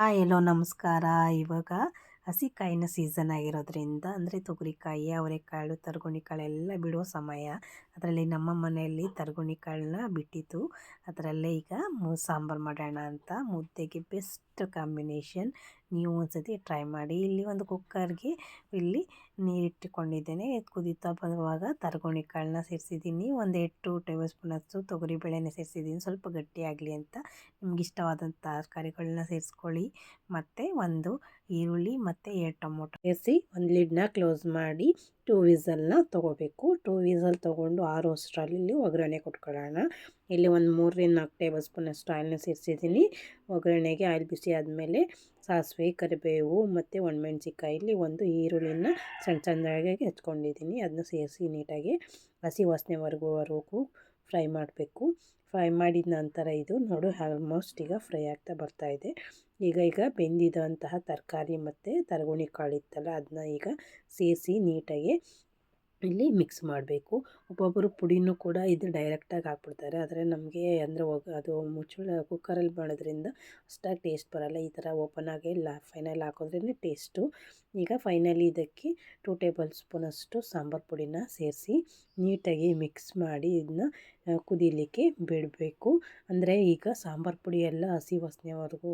Hi ಎಲ್ಲೋ ನಮಸ್ಕಾರ. ಇವಾಗ ಹಸಿಕಾಯಿನ season ಆಗಿರೋದ್ರಿಂದ, ಅಂದರೆ ತೊಗರಿಕಾಯಿ, ಅವರೆಕಾಳು ತರಗುಣಿ ಎಲ್ಲ ಬಿಡೋ ಸಮಯ. ಅದರಲ್ಲಿ ನಮ್ಮ ಮನೆಯಲ್ಲಿ ತರಗುಣಿಕಾಳನ್ನ ಬಿಟ್ಟಿತ್ತು ಅದರಲ್ಲೇ ಈಗ ಮೂ, ಸಾಂಬಾರು ಮಾಡೋಣ ಅಂತ. ಮುದ್ದೆಗೆ ಬೆಸ್ಟ್ ಕಾಂಬಿನೇಷನ್ ನೀವು ಒಂದ್ಸತಿ ಟ್ರೈ ಮಾಡಿ. ಇಲ್ಲಿ ಒಂದು ಕುಕ್ಕರ್ಗೆ ಇಲ್ಲಿ ನೀರಿಟ್ಟುಕೊಂಡಿದ್ದೇನೆ ಕುದೀತಾ ಬರುವಾಗ ತರಗೋಣಿ ಕಾಳನ್ನ ಸೇರಿಸಿದ್ದೀನಿ. ಒಂದು ಎಟ್ಟು ಟೇಬಲ್ ಸ್ಪೂನ್ ಅಷ್ಟು ತೊಗರಿಬೇಳೆನ ಸೇರಿಸಿದ್ದೀನಿ. ಸ್ವಲ್ಪ ಗಟ್ಟಿಯಾಗಲಿ ಅಂತ. ನಿಮ್ಗೆ ಇಷ್ಟವಾದಂಥ ತರಕಾರಿಗಳನ್ನ ಸೇರಿಸ್ಕೊಳ್ಳಿ. ಮತ್ತು ಒಂದು ಈರುಳ್ಳಿ ಮತ್ತು ಎರಡು ಟೊಮೊಟೊ ಸೇರಿಸಿ ಒಂದು ಲಿಡ್ನ ಕ್ಲೋಸ್ ಮಾಡಿ ಟೂ ವೀಸಲ್ನ ತೊಗೋಬೇಕು. ಟೂ ವೀಸಲ್ ತೊಗೊಂಡು ಆರು ಅಷ್ಟರಲ್ಲಿ ಒಗ್ಗರಣೆ ಕೊಟ್ಕೊಳ್ಳೋಣ. ಇಲ್ಲಿ ಒಂದು ಮೂರರಿಂದ ನಾಲ್ಕು ಟೇಬಲ್ ಸ್ಪೂನಷ್ಟು ಆಯಿಲ್ನ ಸೇರಿಸಿದ್ದೀನಿ. ಒಗ್ಗರಣೆಗೆ ಆಯಿಲ್ ಬಿಸಿ ಆದಮೇಲೆ ಸಾಸಿವೆ, ಕರಿಬೇವು ಮತ್ತು ಒಣಮೆಣ್ಸಿಕಾಯಲ್ಲಿ ಒಂದು ಈರುಳ್ಳಿನ ಸಣ್ಣ ಸಣ್ಣದಾಗಿ ಹೆಚ್ಕೊಂಡಿದ್ದೀನಿ ಅದನ್ನ ಸೇರಿಸಿ ನೀಟಾಗಿ ಹಸಿ ವಾಸನೆವರೆಗುವರೆಗೂ ಫ್ರೈ ಮಾಡಬೇಕು. ಫ್ರೈ ಮಾಡಿದ ನಂತರ ಇದು ನೋಡು ಆಲ್ಮೋಸ್ಟ್ ಈಗ ಫ್ರೈ ಆಗ್ತಾ ಇದೆ. ಈಗ ಈಗ ಬೆಂದಿದಂತಹ ತರಕಾರಿ ಮತ್ತು ತರಗುಣಿ ಕಾಳಿತ್ತಲ್ಲ ಅದನ್ನ ಈಗ ಸೇರಿಸಿ ನೀಟಾಗಿ ಇಲ್ಲಿ ಮಿಕ್ಸ್ ಮಾಡಬೇಕು. ಒಬ್ಬೊಬ್ಬರು ಪುಡಿನೂ ಕೂಡ ಇದು ಡೈರೆಕ್ಟಾಗಿ ಹಾಕ್ಬಿಡ್ತಾರೆ. ಆದರೆ ನಮಗೆ ಅಂದರೆ ಅದು ಮುಚ್ಚಳ ಕುಕ್ಕರಲ್ಲಿ ಮಾಡೋದ್ರಿಂದ ಅಷ್ಟಾಗಿ ಟೇಸ್ಟ್ ಬರೋಲ್ಲ. ಈ ಥರ ಓಪನ್ ಆಗಿ ಲಾ ಫೈನಲ್ ಹಾಕೋದ್ರೇ ಟೇಸ್ಟು ಈಗ ಫೈನಲಿ ಇದಕ್ಕೆ ಟೂ ಟೇಬಲ್ ಸ್ಪೂನಷ್ಟು ಸಾಂಬಾರು ಪುಡಿನ ಸೇರಿಸಿ ನೀಟಾಗಿ ಮಿಕ್ಸ್ ಮಾಡಿ ಇದನ್ನ ಕುದೀಲಿಕ್ಕೆ ಬಿಡಬೇಕು. ಅಂದರೆ ಈಗ ಸಾಂಬಾರು ಪುಡಿ ಎಲ್ಲ ಹಸಿ ವಾಸನೆವರೆಗೂ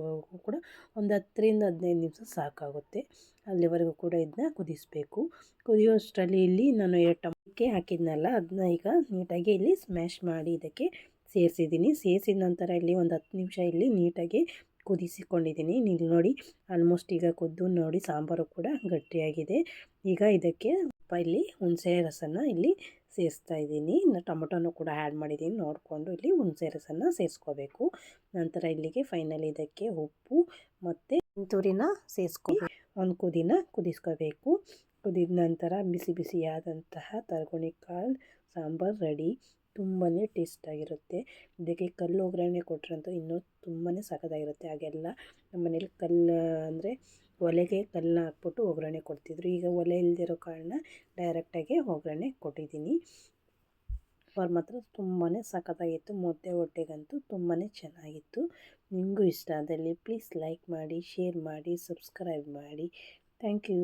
ಕೂಡ ಒಂದು ಹತ್ತರಿಂದ ಹದಿನೈದು ನಿಮಿಷ ಸಾಕಾಗುತ್ತೆ. ಅಲ್ಲಿವರೆಗೂ ಕೂಡ ಇದನ್ನ ಕುದಿಸಬೇಕು. ಕುದಿಯೋಷ್ಟರಲ್ಲಿ ಇಲ್ಲಿ ನಾನು ಟಮಕ್ಕೆ ಹಾಕಿದ್ನಲ್ಲ ಅದನ್ನ ಈಗ ನೀಟಾಗಿ ಇಲ್ಲಿ ಸ್ಮ್ಯಾಶ್ ಮಾಡಿ ಇದಕ್ಕೆ ಸೇರಿಸಿದ್ದೀನಿ. ಸೇರಿಸಿದ ನಂತರ ಇಲ್ಲಿ ಒಂದು ಹತ್ತು ನಿಮಿಷ ಇಲ್ಲಿ ನೀಟಾಗಿ ಕುದಿಸಿಕೊಂಡಿದ್ದೀನಿ. ನೀವು ನೋಡಿ ಆಲ್ಮೋಸ್ಟ್ ಈಗ ಕುದ್ದು ನೋಡಿ, ಸಾಂಬಾರು ಕೂಡ ಗಟ್ಟಿಯಾಗಿದೆ. ಈಗ ಇದಕ್ಕೆ ಇಲ್ಲಿ ಹುಣಸೆ ರಸನ ಇಲ್ಲಿ ಸೇರಿಸ್ತಾ ಇದ್ದೀನಿ. ಇನ್ನು ಟೊಮೊಟೊನೂ ಕೂಡ ಆ್ಯಡ್ ಮಾಡಿದ್ದೀನಿ. ನೋಡಿಕೊಂಡು ಇಲ್ಲಿ ಹುಣಸೆ ರಸನ ಸೇರಿಸ್ಕೋಬೇಕು. ನಂತರ ಇಲ್ಲಿಗೆ ಫೈನಲ್ ಇದಕ್ಕೆ ಉಪ್ಪು ಮತ್ತು ಇಂತೂರಿನ ಸೇರಿಸ್ಕೋಬೇಕು ಒಂದು ಕುದಿನ ಕುದಿಸ್ಕೋಬೇಕು. ಕುದಿದ ನಂತರ ಬಿಸಿ ಬಿಸಿಯಾದಂತಹ ತರಗುಣಿ ಕಾಳು, ಸಾಂಬಾರು ರೆಡಿ ತುಂಬಾ ಟೇಸ್ಟಾಗಿರುತ್ತೆ ಇದಕ್ಕೆ ಕಲ್ಲು ಒಗ್ಗರಣೆ ಕೊಟ್ರಂತೂ ಇನ್ನೂ ತುಂಬಾ ಸಖತ್ತಾಗಿರುತ್ತೆ. ಹಾಗೆಲ್ಲ ನಮ್ಮ ಮನೇಲಿ ಕಲ್ಲು ಅಂದರೆ ಒಲೆಗೆ ಕಲ್ಲನ್ನ ಹಾಕ್ಬಿಟ್ಟು ಒಗ್ಗರಣೆ ಕೊಡ್ತಿದ್ರು. ಈಗ ಒಲೆ ಇಲ್ಲದಿರೋ ಕಾರಣ ಡೈರೆಕ್ಟಾಗಿ ಒಗ್ಗರಣೆ ಕೊಟ್ಟಿದ್ದೀನಿ. ಅವ್ರು ಮಾತ್ರ ತುಂಬಾ ಸಖತ್ತಾಗಿತ್ತು. ಮುದ್ದೆ ಹೊಟ್ಟೆಗಂತೂ ತುಂಬಾ ಚೆನ್ನಾಗಿತ್ತು. ನಿಮಗೂ ಇಷ್ಟ ಆದಲ್ಲಿ ಪ್ಲೀಸ್ ಲೈಕ್ ಮಾಡಿ ಶೇರ್ ಮಾಡಿ ಸಬ್ಸ್ಕ್ರೈಬ್ ಮಾಡಿ. Thank you